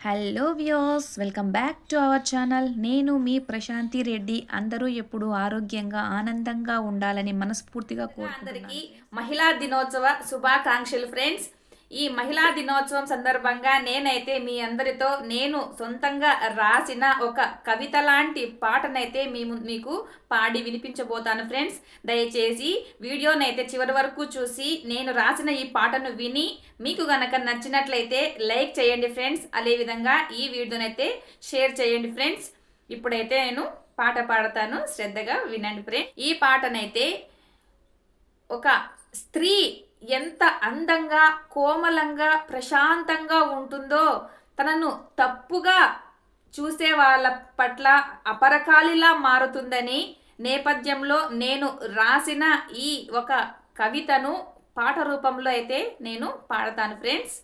Hello views welcome back to our channel నేను మీ ప్రశాంతి రెడ్డి. అందరూ ఎప్పుడు ఆరోగ్యంగా ఆనందంగా ఉండాలని మనస్ఫూర్తిగా అందరికీ కోరుకుంటున్నాను. మహిళా దినోత్సవ శుభాకాంక్షలు ఫ్రెండ్స్ ఈ మహిళా దినోత్సవం సందర్భంగా నేనైతే మీ అందరితో నేను సొంతంగా రాసిన ఒక కవిత లాంటి పాటనైతే మీ మీకు పాడి వినిపించబోతాను ఫ్రెండ్స్. దయచేసి వీడియోనైతే చివరి వరకు చూసి నేను రాసిన ఈ పాటను విని మీకు గనక నచ్చినట్లయితే లైక్ చేయండి ఫ్రెండ్స్. అదేవిధంగా ఈ వీడియోనైతే షేర్ చేయండి ఫ్రెండ్స్. ఇప్పుడైతే నేను పాట పాడతాను. శ్రద్ధగా వినండి ఫ్రెండ్స్. ఈ పాటనైతే ఒక స్త్రీ ఎంత అందంగా కోమలంగా ప్రశాంతంగా ఉంటుందో తనను తప్పుగా చూసే వాళ్ళ పట్ల అపరకాలిలా మారుతుందని నేపథ్యంలో నేను రాసిన ఈ ఒక కవితను పాట రూపంలో అయితే నేను పాడతాను ఫ్రెండ్స్.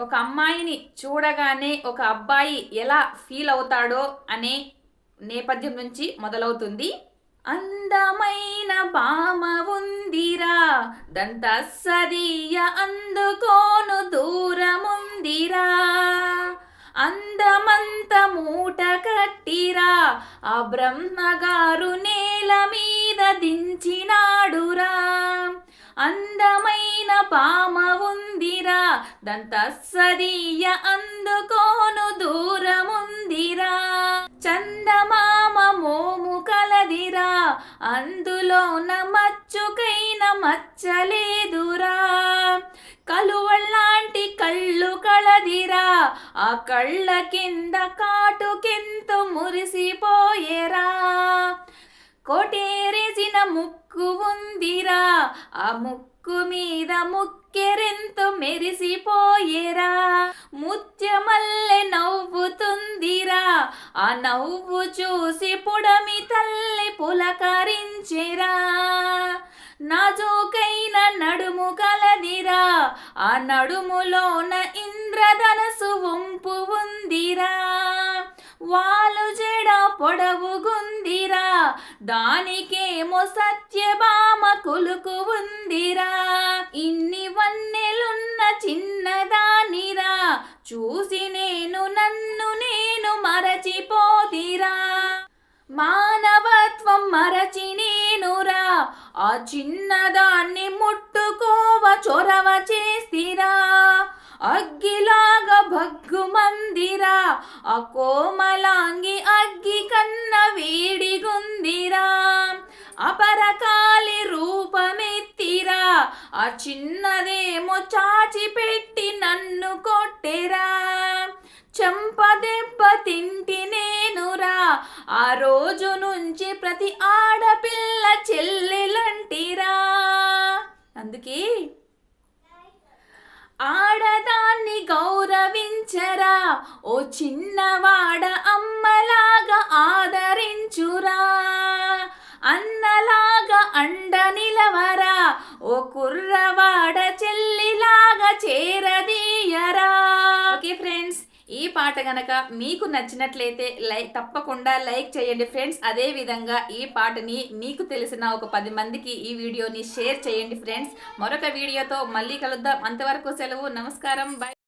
ఒక అమ్మాయిని చూడగానే ఒక అబ్బాయి ఎలా ఫీల్ అవుతాడో అనే నేపథ్యం నుంచి మొదలవుతుంది. అందమైన బామ ఉందిరా దంత సదియ అందుకోను దూరముందిరా. అందమంత మూట కట్టిరా ఆ బ్రహ్మగారు నేల మీద దించినాడురా. అందమైన పామ ఉందిరా దంత సదియ అందుకోను దూరముందిరా. అందులోన మచ్చుకైన మచ్చలేదురా. కలువల్లాంటి కళ్ళు కలదిరా. ఆ కళ్ళ కింద కాటుకెంతో మురిసిపోయేరా. కోటేరేసిన ముక్కు ఉందిరా. ఆ ముక్కు మీద ముక్కెరెంతో మెరిసిపోయేరా. ముత్యమల్లె నవ్వు ఆ నవ్వు చూసి పుడమి తల్లి పులకరించెరా. నాజూకైన నడుము కలదిరా. ఆ నడుములోన ఇంద్రధనసు వంపు ఉందిరా. వాలు జడ పొడవుగుందిరా. దానికేమో సత్యభామ కొలుకు ఉందిరా. ఇన్ని వన్నెలున్న చిన్నదానిరా. చూసి నేను నన్ను మానవత్వం మరచి నేనురా. ఆ చిన్నదాన్ని ముట్టుకోవ చొరవ చేస్తిరా. అగ్గిలాగా భగ్గుమందిరా. ఆ కోమలాంగి అగ్గి కన్న వేడిగుందిరా. అపరకాలి రూపమెత్తిరా. ఆ చిన్నదేమో చాచి పెట్టి నన్ను రోజు నుంచి ప్రతి ఆడపిల్ల చెల్లెలంటిరా. అందుకే ఆడదాన్ని గౌరవించరా ఓ చిన్నవాడ అమ్మలాగా ఆదరించురా. అన్నలాగా అండ నిలవరా ఓ కుర్రవాడ చెల్లిలాగా చేర పాట గనక మీకు నచ్చినట్లయితే లైక్ తప్పకుండా లైక్ చేయండి ఫ్రెండ్స్. అదే విధంగా ఈ పాటని మీకు తెలిసిన ఒక పది మందికి ఈ వీడియోని షేర్ చేయండి ఫ్రెండ్స్. మరొక వీడియోతో మళ్ళీ కలుద్దాం. అంతవరకు సెలవు. నమస్కారం. బాయ్